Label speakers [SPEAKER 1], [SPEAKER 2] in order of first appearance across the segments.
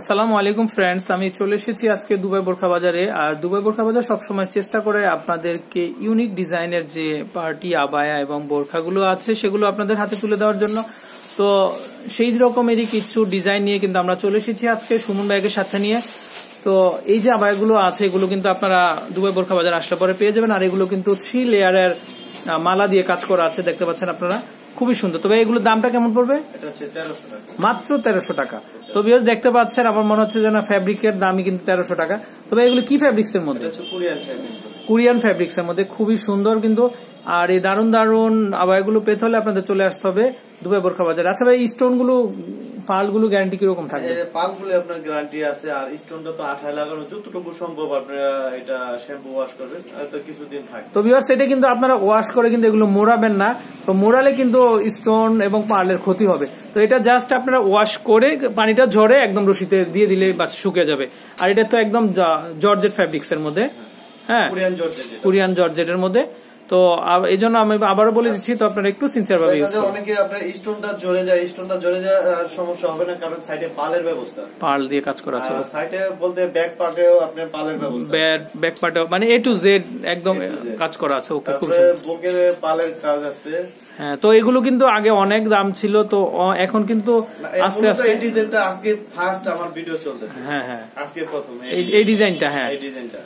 [SPEAKER 1] আসসালামু আলাইকুম ফ্রেন্ডস আমি চলে এসেছি আজকে দুবাই বোরখা বাজারে। আর দুবাই বোরখা বাজার সবসময় চেষ্টা করে আপনাদেরকে ইউনিক ডিজাইনের যে পার্টি, আবায়া এবং বোরখাগুলো আছে, সেগুলো আপনাদের হাতে তুলে দেওয়ার জন্য। তো সেই রকমেরই কিছু ডিজাইন নিয়ে কিন্তু আমরা চলে এসেছি আজকে সুমন ভাইয়ের সাথে নিয়ে। তো এই যে আবায়াগুলো আছে, এগুলো কিন্তু আপনারা দুবাই বোরখা বাজার আসলে পরে পেয়ে যাবেন। আর এগুলো কিন্তু থ্রি লেয়ারের মালা দিয়ে কাজ করা আছে, দেখতে পাচ্ছেন আপনারা। খুবই সুন্দর। তবে এগুলোর দামটা কেমন পড়বে? মাত্র তেরোশো টাকা। তবে বিয়স দেখতে পাচ্ছেন আমার মনে হচ্ছে যেন না ফ্যাব্রিকের দামই কিন্তু তেরোশো টাকা। তবে এগুলো কি ফ্যাব্রিক্স এর মধ্যে?
[SPEAKER 2] কোরিয়ান
[SPEAKER 1] ফেব্রিক্স ফ্যাব্রিক্স এর মধ্যে খুবই সুন্দর কিন্তু আর এই দারুণ দারুণ এগুলো পেতে হলে আপনাদের চলে আসতে হবে দুবাই বোরখা বাজার। আচ্ছা ভাই স্টোনগুলো পালগুলো গ্যারান্টি কীরকম থাকবে?
[SPEAKER 2] পালগুলো আপনার গ্যারান্টি আছে আর স্টোনটা তো আঠায় লাগানো যতটুকু সম্ভব আপনারা এটা শ্যাম্পু ওয়াশ করবেন হয়তো কিছুদিন থাকে
[SPEAKER 1] তো বিয়ার সেটা কিন্তু আপনারা ওয়াশ করে কিন্তু এগুলো মোড়াবেন না। তো মোড়ালে কিন্তু স্টোন এবং পার্লের ক্ষতি হবে। তো এটা জাস্ট আপনারা ওয়াশ করে পানিটা ঝরে একদম রশিতে দিয়ে দিলে বাস শুকিয়ে যাবে। আর এটা তো একদম জর্জেট ফ্যাব্রিক্স এর মধ্যে। হ্যাঁ।
[SPEAKER 2] Korean georgette.
[SPEAKER 1] কোরিয়ান জর্জেটের মধ্যে। তো এই জন্য আমি আবারও বলে দিচ্ছি তো আপনারা একটু সিনসিয়ার ভাবে ইউজ করুন।
[SPEAKER 2] অনেকে আপনার স্টোনটা জ্বলে যায় স্টোনটা জ্বলে যায় আর সমস্যা হবে না কারণ সাইডে পালের ব্যবস্থা
[SPEAKER 1] পার্ল দিয়ে কাজ করা আছে।
[SPEAKER 2] সাইডে বলতে ব্যাক পার্টেও আপনার পালের ব্যবস্থা
[SPEAKER 1] ব্যাক ব্যাক পার্টে মানে এ টু জেড একদম। কাজ করা আছে ওকে খুব।
[SPEAKER 2] বুকের পালের কাজ আছে।
[SPEAKER 1] হ্যাঁ তো এগুলো কিন্তু আগে অনেক দাম ছিল তো এখন কিন্তু আস্তে আস্তে
[SPEAKER 2] এই ডিজাইনটা আজকে ফার্স্ট আমার ভিডিও চলতেছে।
[SPEAKER 1] হ্যাঁ হ্যাঁ।
[SPEAKER 2] আজকে প্রথম
[SPEAKER 1] এই ডিজাইনটা হ্যাঁ।
[SPEAKER 2] এই ডিজাইনটা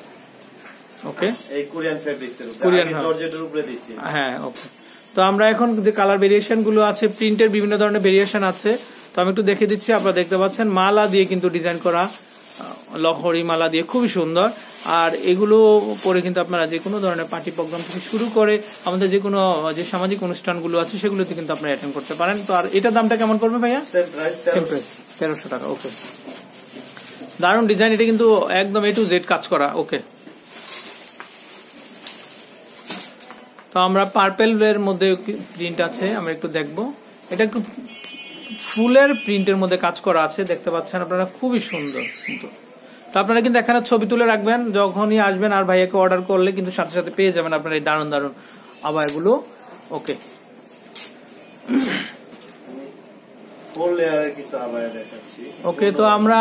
[SPEAKER 1] ওকে
[SPEAKER 2] এই কোরিয়ান ফেব্রিক্স উপরে
[SPEAKER 1] কোরিয়ান।
[SPEAKER 2] জর্জেটের উপরে দিচ্ছি।
[SPEAKER 1] হ্যাঁ ওকে তো আমরা এখন যে কালার ভেরিয়েশনগুলো আছে প্রিন্টের বিভিন্ন ধরনের ভেরিয়েশন আছে তো আমি একটু দেখে দিচ্ছি আপনারা দেখতে পাচ্ছেন মালা দিয়ে কিন্তু ডিজাইন করা লহরি মালা দিয়ে খুবই সুন্দর। আর এগুলো পরে কিন্তু আপনারা যে কোনো ধরনের পার্টি প্রোগ্রাম থেকে শুরু করে আমাদের যে কোনো যে সামাজিক অনুষ্ঠানগুলো আছে সেগুলোতে কিন্তু আপনারা অ্যাটেন্ড করতে পারেন। তো আর এটার দামটা কেমন পড়বে ভাইয়া?
[SPEAKER 2] সেম
[SPEAKER 1] সেম প্রাইস তেরোশো টাকা ওকে দারুণ ডিজাইন এটা কিন্তু একদম এ টু জেড কাজ করা ওকে তো আমরা পার্পেল এর মধ্যে প্রিন্ট আছে আমরা একটু দেখব। এটা একটু ফুলের প্রিন্টের মধ্যে কাজ করা আছে দেখতে পাচ্ছেন আপনারা খুবই সুন্দর কিন্তু। তো আপনারা কিন্তু এখানে ছবি তুলে রাখবেন যখনই আসবেন আর ভাইয়াকে অর্ডার করলে কিন্তু সাথে সাথে পেয়ে যাবেন আপনারা এই দারুণ দারুণ আবারগুলো ওকে ওকে তো আমরা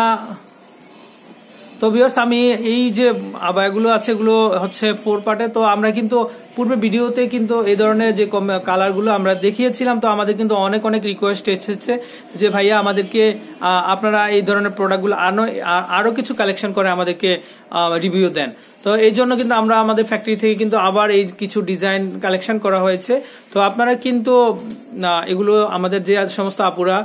[SPEAKER 1] তো ভিউয়ার্স আমি এই যে আবায়গুলো আছে, এগুলো হচ্ছে ফোর পার্টে তো আমরা কিন্তু পূর্বে ভিডিওতে কিন্তু এই ধরনের যে কালারগুলো আমরা দেখিয়েছিলাম, তো আমাদের কিন্তু অনেক অনেক রিকোয়েস্ট এসেছে যে, ভাইয়া, আমাদেরকে আপনারা এই ধরনের প্রোডাক্টগুলো আনো আরও আরও কিছু কালেকশন করে আমাদেরকে রিভিউ দেন। তো এই জন্য কিন্তু আমরা আমাদের ফ্যাক্টরি থেকে কিন্তু আবার এই কিছু ডিজাইন কালেকশন করা হয়েছে। তো আপনারা কিন্তু এগুলো আমাদের যে সমস্ত আপুরা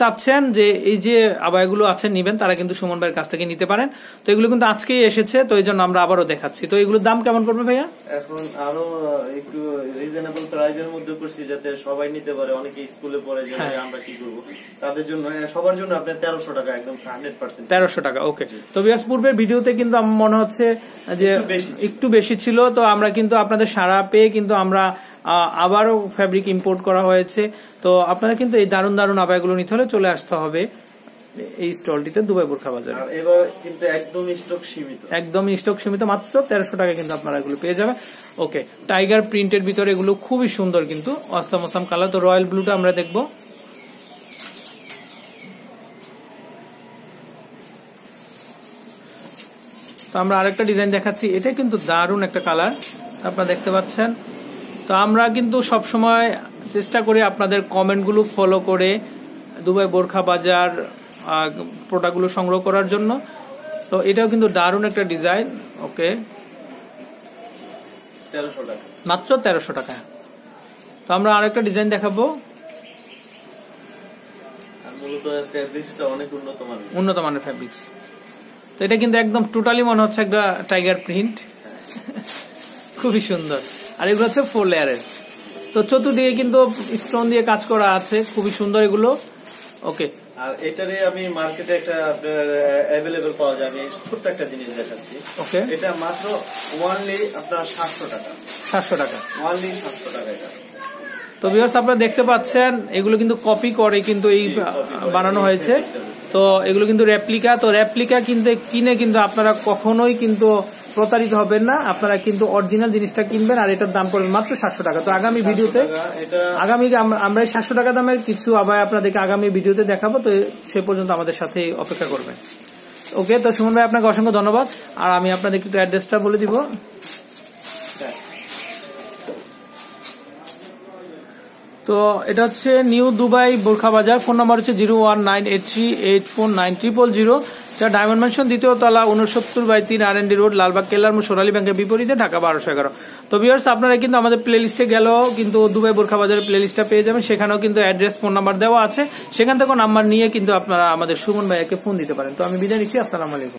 [SPEAKER 1] চাচ্ছেন যে এই যে আবায়গুলো আছে নিবেন তারা কিন্তু সুমন ভাইয়ের কাছ থেকে নিতে পারেন। তো এগুলো কিন্তু আজকেই এসেছে তো এই জন্য আমরা আবারও দেখাচ্ছি। তো এগুলোর দাম কেমন পড়বে ভাইয়া?
[SPEAKER 2] এখন আরও একটু রিজনেবল প্রাইজের মধ্যে করছি যাতে সবাই নিতে পারে। অনেকে স্কুলে পড়ে যে
[SPEAKER 1] হ্যাঁ।
[SPEAKER 2] আমরা কি করব? তাদের জন্য সবার জন্য আপনার তেরোশো টাকা একদম হান্ড্রেড পার্সেন্ট
[SPEAKER 1] তেরোশো টাকা ওকে তো বিয়াস পূর্বের ভিডিওতে কিন্তু আমার মনে হচ্ছে যে
[SPEAKER 2] একটু বেশি ছিল।
[SPEAKER 1] তো আমরা কিন্তু আপনাদের সারা পেয়ে কিন্তু আমরা আবারও ফ্যাব্রিক ইম্পোর্ট করা হয়েছে। তো আপনারা কিন্তু এই দারুণ দারুণ আবায়গুলো নিতে হলে চলে আসতে হবে এই স্টলটিতে দুবাই বোরখা বাজারে।
[SPEAKER 2] এবার কিন্তু একদম স্টক সীমিত।
[SPEAKER 1] একদম স্টক সীমিত মাত্র তেরোশো টাকা কিন্তু আপনারা এগুলো পেয়ে যাবেন। ওকে টাইগার প্রিন্টের ভিতরে এগুলো খুবই সুন্দর কিন্তু অসাম অসাম কালার তো রয়্যাল ব্লুটা আমরা দেখব। তো আমরা আরেকটা ডিজাইন দেখাচ্ছি। এটা কিন্তু দারুণ একটা কালার আপনারা দেখতে পাচ্ছেন। তো আমরা কিন্তু সব সময় চেষ্টা করি আপনাদের কমেন্টগুলো ফলো করে দুবাই বোরখা বাজার প্রোডাক্টগুলো সংগ্রহ করার জন্য। তো এটাও কিন্তু দারুণ একটা ডিজাইন ওকে? মাত্র তেরোশো টাকা। তো আমরা আরেকটা ডিজাইন দেখাবো।
[SPEAKER 2] উন্নত মানের।
[SPEAKER 1] ফ্যাব্রিক্স তো এটা কিন্তু একদম টোটালি মনে হচ্ছে একটা টাইগার প্রিন্ট খুবই সুন্দর। আর এগুলো হচ্ছে ফোর লেয়ারের তো চতুর্দিকে কিন্তু স্টোন দিয়ে কাজ করা আছে। খুবই সুন্দর এগুলো। ওকে
[SPEAKER 2] আর এটারে আমি মার্কেটে একটা আপনার অ্যাভেলেবেল পাওয়া যায়। আমি ছোট্ট একটা জিনিস দেখাচ্ছি।
[SPEAKER 1] ওকে
[SPEAKER 2] এটা মাত্র ওয়ানলি আপনার সাতশো টাকা।
[SPEAKER 1] সাতশো টাকা।
[SPEAKER 2] ওয়ানলি সাতশো টাকা এটা।
[SPEAKER 1] তো ভিউয়ার্স আপনারা দেখতে পাচ্ছেন এগুলো কিন্তু কপি করে কিন্তু এই বানানো হয়েছে। তো এগুলো কিন্তু রেপ্লিকা তো রেপ্লিকা কিন্তু কিনে কিন্তু আপনারা কখনোই কিন্তু প্রতারিত হবেন না। আপনারা কিন্তু অরিজিনাল জিনিসটা কিনবেন আর এটার দাম পড়বে মাত্র সাতশো টাকা। তো আগামী ভিডিওতে আগামী আমরা- এই সাতশো টাকা দামের কিছু আবার আপনাদেরকে আগামী ভিডিওতে দেখাবো তো সে পর্যন্ত আমাদের সাথে অপেক্ষা করবেন। ওকে তো সুমন ভাই আপনাকে অসংখ্য ধন্যবাদ। আর আমি আপনাদেরকে একটু অ্যাড্রেসটা বলে দিব। তো এটা হচ্ছে নিউ দুবাই বোরখা বাজার। ফোন নাম্বার হচ্ছে zero one nine eight three eight four nine triple zero. এটা ডায়মন্ড ম্যানশন, দ্বিতীয় তলা উনসত্তর বাই তিন আর এনডি রোড, লালবাগ, কেল্লার সোনালী ব্যাংকের বিপরীতে, ঢাকা বারোশো এগারো। তো ভিউয়ার্স আপনারা কিন্তু আমাদের প্লে লিস্টে গেলেও কিন্তু দুবাই বোরখা বাজারের প্লে লিস্টটা পেয়ে যাবেন। সেখানেও কিন্তু অ্যাড্রেস ফোন নাম্বার দেওয়া আছে। সেখান থেকে নাম্বার নিয়ে কিন্তু আপনারা আমাদের সুমন ভাইয়াকে ফোন দিতে পারেন। তো আমি বিদায় নিচ্ছি, আসসালামু আলাইকুম।